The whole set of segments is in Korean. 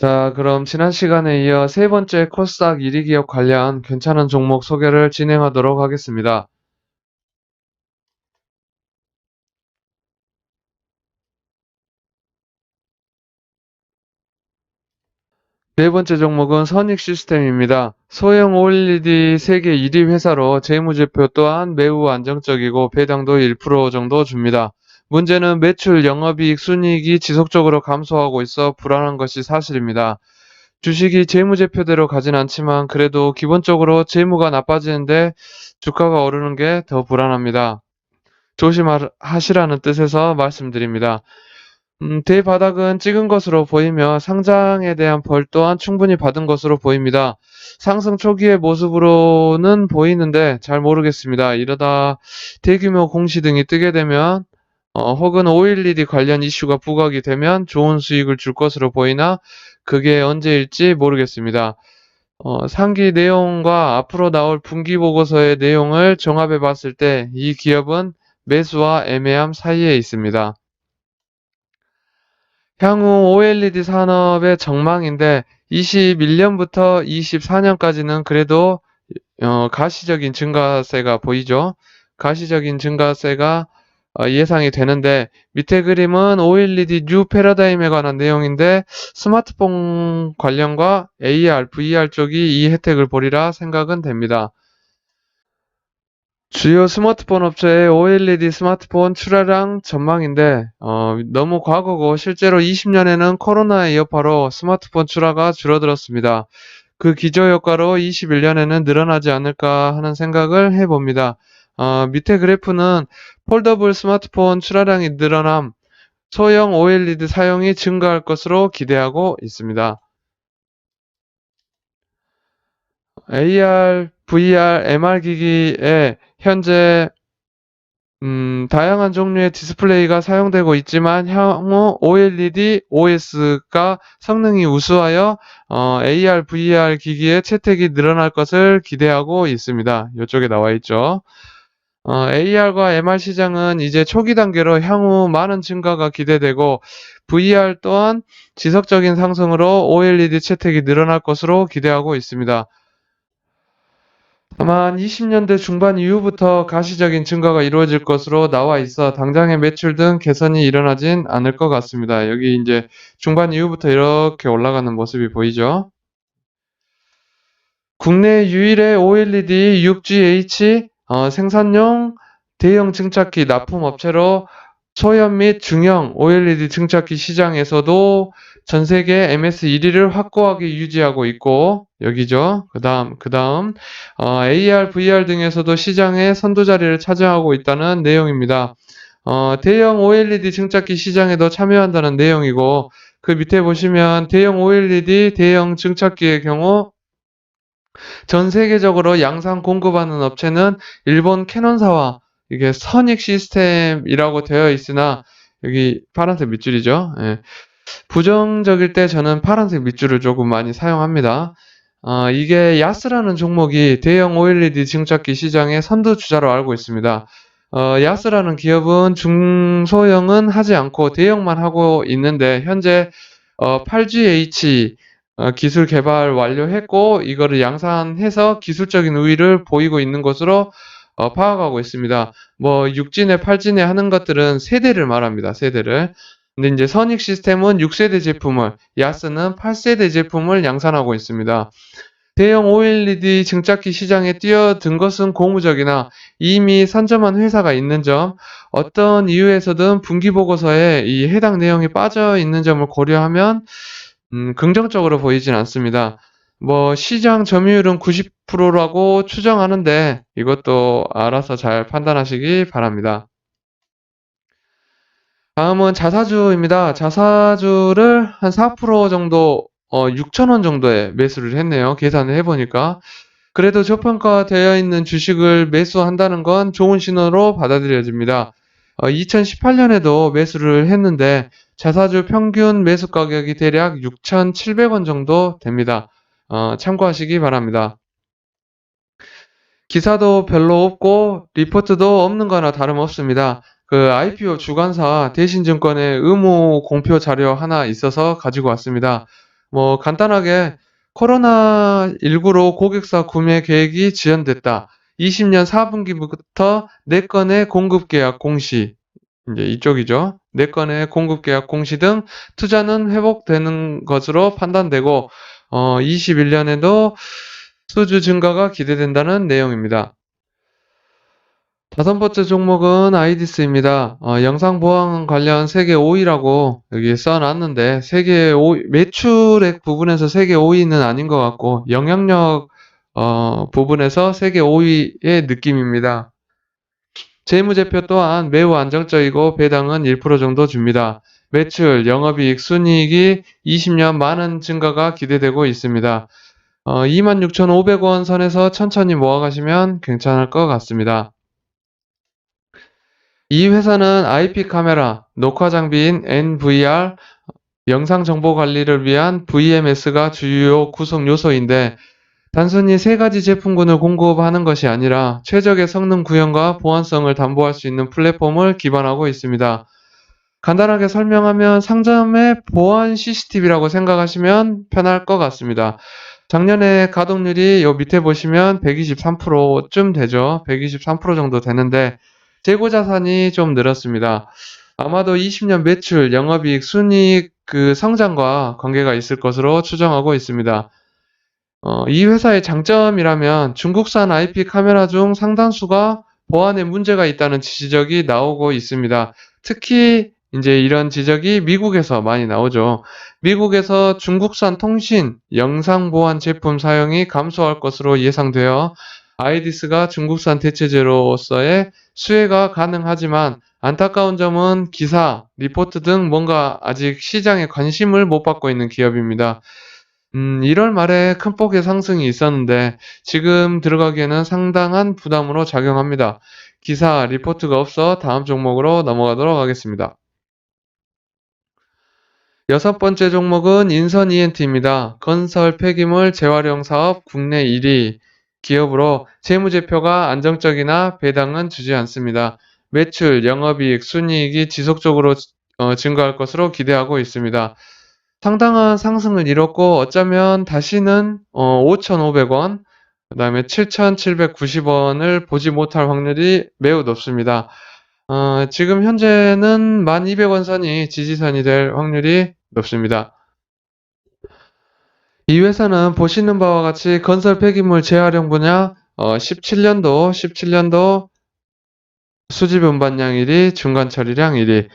자, 그럼 지난 시간에 이어 세 번째 코스닥 1위 기업 관련 괜찮은 종목 소개를 진행하도록 하겠습니다. 네 번째 종목은 선익 시스템입니다. 소형 OLED 세계 1위 회사로 재무제표 또한 매우 안정적이고 배당도 1% 정도 줍니다. 문제는 매출, 영업이익, 순이익이 지속적으로 감소하고 있어 불안한 것이 사실입니다. 주식이 재무제표대로 가진 않지만 그래도 기본적으로 재무가 나빠지는데 주가가 오르는 게 더 불안합니다. 조심하시라는 뜻에서 말씀드립니다. 음, 대바닥은 찍은 것으로 보이며 상장에 대한 벌 또한 충분히 받은 것으로 보입니다. 상승 초기의 모습으로는 보이는데 잘 모르겠습니다. 이러다 대규모 공시 등이 뜨게 되면 어, 혹은 5.11이 관련 이슈가 부각이 되면 좋은 수익을 줄 것으로 보이나 그게 언제일지 모르겠습니다. 어, 상기 내용과 앞으로 나올 분기 보고서의 내용을 종합해 봤을 때 이 기업은 매수와 애매함 사이에 있습니다. 향후 OLED 산업의 전망인데 21년부터 24년까지는 그래도 어, 가시적인 증가세가 보이죠. 가시적인 증가세가 어, 예상이 되는데 밑에 그림은 OLED 뉴 패러다임에 관한 내용인데 스마트폰 관련과 AR, VR 쪽이 이 혜택을 보리라 생각은 됩니다. 주요 스마트폰 업체의 OLED 스마트폰 출하량 전망인데 어, 너무 과거고 실제로 20년에는 코로나의 여파로 스마트폰 출하가 줄어들었습니다. 그 기저효과로 21년에는 늘어나지 않을까 하는 생각을 해봅니다. 어, 밑에 그래프는 폴더블 스마트폰 출하량이 늘어남 소형 OLED 사용이 증가할 것으로 기대하고 있습니다. AR, VR, MR 기기에 현재 음, 다양한 종류의 디스플레이가 사용되고 있지만 향후 OLED OS가 성능이 우수하여 어, AR, VR 기기의 채택이 늘어날 것을 기대하고 있습니다. 이쪽에 나와 있죠. 어, AR과 MR 시장은 이제 초기 단계로 향후 많은 증가가 기대되고 VR 또한 지속적인 상승으로 OLED 채택이 늘어날 것으로 기대하고 있습니다. 다만 20년대 중반 이후부터 가시적인 증가가 이루어질 것으로 나와 있어 당장의 매출 등 개선이 일어나진 않을 것 같습니다. 여기 이제 중반 이후부터 이렇게 올라가는 모습이 보이죠. 국내 유일의 OLED 6GH 어, 생산용 대형 증착기 납품 업체로 소형 및 중형 OLED 증착기 시장에서도 전 세계 MS 1위를 확고하게 유지하고 있고 여기죠. 그다음 그다음 어, AR, VR 등에서도 시장의 선도 자리를 차지하고 있다는 내용입니다. 어, 대형 OLED 증착기 시장에도 참여한다는 내용이고 그 밑에 보시면 대형 OLED 대형 증착기의 경우 전 세계적으로 양산 공급하는 업체는 일본 캐논사와 이게 선익 시스템이라고 되어 있으나 여기 파란색 밑줄이죠. 예. 부정적일 때 저는 파란색 밑줄을 조금 많이 사용합니다. 어, 이게 야스라는 종목이 대형 OLED 증착기 시장의 선두주자로 알고 있습니다. 어, 야스라는 기업은 중소형은 하지 않고 대형만 하고 있는데 현재 어, 8GH 어, 기술 개발 완료했고 이거를 양산해서 기술적인 우위를 보이고 있는 것으로 어, 파악하고 있습니다. 뭐 6진에 8진에 하는 것들은 세대를 말합니다. 세대를. 근데 이제 선익 시스템은 6세대 제품을, 야스는 8세대 제품을 양산하고 있습니다. 대형 OLED 증착기 시장에 뛰어든 것은 고무적이나 이미 선점한 회사가 있는 점, 어떤 이유에서든 분기 보고서에 이 해당 내용이 빠져 있는 점을 고려하면 음, 긍정적으로 보이진 않습니다. 뭐 시장 점유율은 90%라고 추정하는데 이것도 알아서 잘 판단하시기 바랍니다. 다음은 자사주입니다. 자사주를 한 4% 정도 어, 6,000원 정도에 매수를 했네요. 계산을 해보니까. 그래도 저평가되어 있는 주식을 매수한다는 건 좋은 신호로 받아들여집니다. 어, 2018년에도 매수를 했는데 자사주 평균 매수 가격이 대략 6,700원 정도 됩니다. 어, 참고하시기 바랍니다. 기사도 별로 없고 리포트도 없는 거나 다름없습니다. 그 IPO 주관사 대신증권의 의무 공표 자료 하나 있어서 가지고 왔습니다. 뭐 간단하게 코로나19로 고객사 구매 계획이 지연됐다. 20년 4분기부터 4건의 공급 계약 공시, 이제 이쪽이죠. 4건의 공급 계약 공시 등 투자는 회복되는 것으로 판단되고, 어, 21년에도 수주 증가가 기대된다는 내용입니다. 다섯 번째 종목은 아이디스입니다. 어, 영상 보안 관련 세계 5위라고 여기 써놨는데 세계 5위, 매출액 부분에서 세계 5위는 아닌 것 같고 영향력 어, 부분에서 세계 5위의 느낌입니다. 재무제표 또한 매우 안정적이고 배당은 1% 정도 줍니다. 매출, 영업이익, 순이익이 20년 많은 증가가 기대되고 있습니다. 어, 26,500원 선에서 천천히 모아가시면 괜찮을 것 같습니다. 이 회사는 IP 카메라, 녹화 장비인 NVR, 영상 정보 관리를 위한 VMS가 주요 구성 요소인데 단순히 세 가지 제품군을 공급하는 것이 아니라 최적의 성능 구현과 보안성을 담보할 수 있는 플랫폼을 기반하고 있습니다. 간단하게 설명하면 상점의 보안 CCTV라고 생각하시면 편할 것 같습니다. 작년에 가동률이 요 밑에 보시면 123%쯤 되죠. 123% 정도 되는데 재고 자산이 좀 늘었습니다. 아마도 20년 매출, 영업이익, 순이익 그 성장과 관계가 있을 것으로 추정하고 있습니다. 어, 이 회사의 장점이라면 중국산 IP 카메라 중 상당수가 보안에 문제가 있다는 지적이 나오고 있습니다. 특히 이제 이런 지적이 미국에서 많이 나오죠. 미국에서 중국산 통신, 영상 보안 제품 사용이 감소할 것으로 예상되어 아이디스가 중국산 대체제로서의 수혜가 가능하지만 안타까운 점은 기사, 리포트 등 뭔가 아직 시장에 관심을 못 받고 있는 기업입니다. 음, 1월 말에 큰 폭의 상승이 있었는데 지금 들어가기에는 상당한 부담으로 작용합니다. 기사, 리포트가 없어 다음 종목으로 넘어가도록 하겠습니다. 여섯 번째 종목은 인선 ENT입니다. 건설 폐기물 재활용 사업 국내 1위 기업으로 재무제표가 안정적이나 배당은 주지 않습니다. 매출, 영업이익, 순이익이 지속적으로 어, 증가할 것으로 기대하고 있습니다. 상당한 상승을 이뤘고 어쩌면 다시는 어, 5,500원, 그 다음에 7,790원을 보지 못할 확률이 매우 높습니다. 어, 지금 현재는 1,200원 선이 지지선이 될 확률이 높습니다. 이 회사는 보시는 바와 같이 건설 폐기물 재활용 분야 어, 17년도 17년도 수집 운반량 1위, 중간 처리량 1위.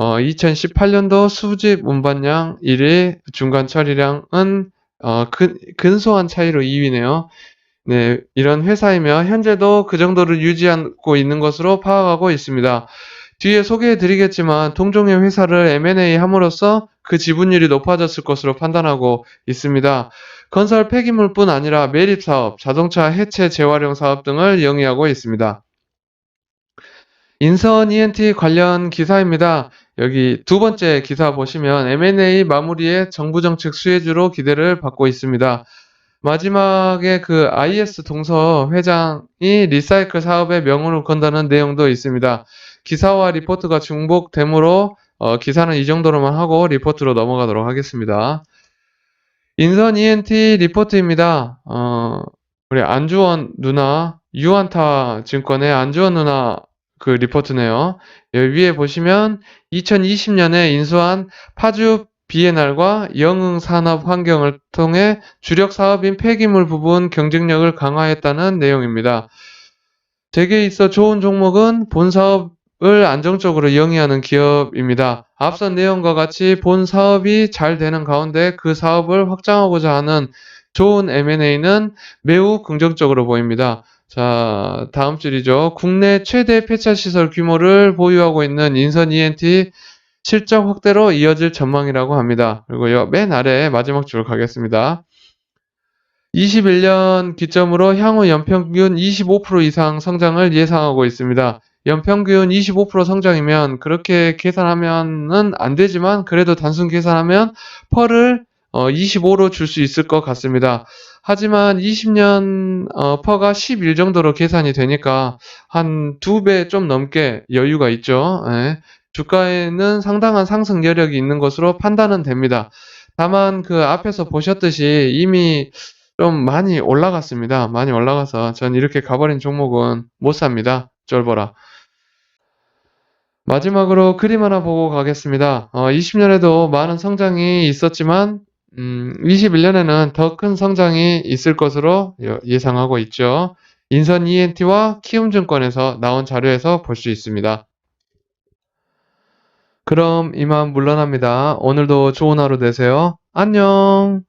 어, 2018년도 수집 운반량 1위, 중간 처리량은 어, 근, 근소한 차이로 2위네요. 네, 이런 회사이며 현재도 그 정도를 유지하고 있는 것으로 파악하고 있습니다. 뒤에 소개해 드리겠지만 동종의 회사를 M&A 함으로써 그 지분율이 높아졌을 것으로 판단하고 있습니다. 건설 폐기물뿐 아니라 매립 사업, 자동차 해체 재활용 사업 등을 영위하고 있습니다. 인선 ENT 관련 기사입니다. 여기 두 번째 기사 보시면 M&A 마무리에 정부 정책 수혜주로 기대를 받고 있습니다. 마지막에 그 IS 동서 회장이 리사이클 사업에 명운을 건다는 내용도 있습니다. 기사와 리포트가 중복되므로 어, 기사는 이 정도로만 하고 리포트로 넘어가도록 하겠습니다. 인선 ENT 리포트입니다. 어, 우리 안주원 누나, 유한타 증권의 안주원 누나 그 리포트네요. 여기 위에 보시면 2020년에 인수한 파주 비에날과 영흥 산업 환경을 통해 주력 사업인 폐기물 부분 경쟁력을 강화했다는 내용입니다. 대개 있어 좋은 종목은 본 사업을 안정적으로 영위하는 기업입니다. 앞선 내용과 같이 본 사업이 잘 되는 가운데 그 사업을 확장하고자 하는 좋은 M&A는 매우 긍정적으로 보입니다. 자, 다음 줄이죠. 국내 최대 폐차 시설 규모를 보유하고 있는 인선 ENT 실적 확대로 이어질 전망이라고 합니다. 그리고 맨 아래 마지막 줄 가겠습니다. 21년 기점으로 향후 연평균 25% 이상 성장을 예상하고 있습니다. 연평균 25% 성장이면 그렇게 계산하면은 안 되지만 그래도 단순 계산하면 펄을 25로 줄 수 있을 것 같습니다. 하지만 20년 어, 퍼가 11 정도로 계산이 되니까 한 두 배 좀 넘게 여유가 있죠. 예. 주가에는 상당한 상승 여력이 있는 것으로 판단은 됩니다. 다만 그 앞에서 보셨듯이 이미 좀 많이 올라갔습니다. 많이 올라가서 전 이렇게 가버린 종목은 못 삽니다. 쫄보라. 마지막으로 그림 하나 보고 가겠습니다. 어, 20년에도 많은 성장이 있었지만, 음, 21년에는 더 큰 성장이 있을 것으로 여- 예상하고 있죠. 인선 ENT와 키움증권에서 나온 자료에서 볼 수 있습니다. 그럼 이만 물러납니다. 오늘도 좋은 하루 되세요. 안녕!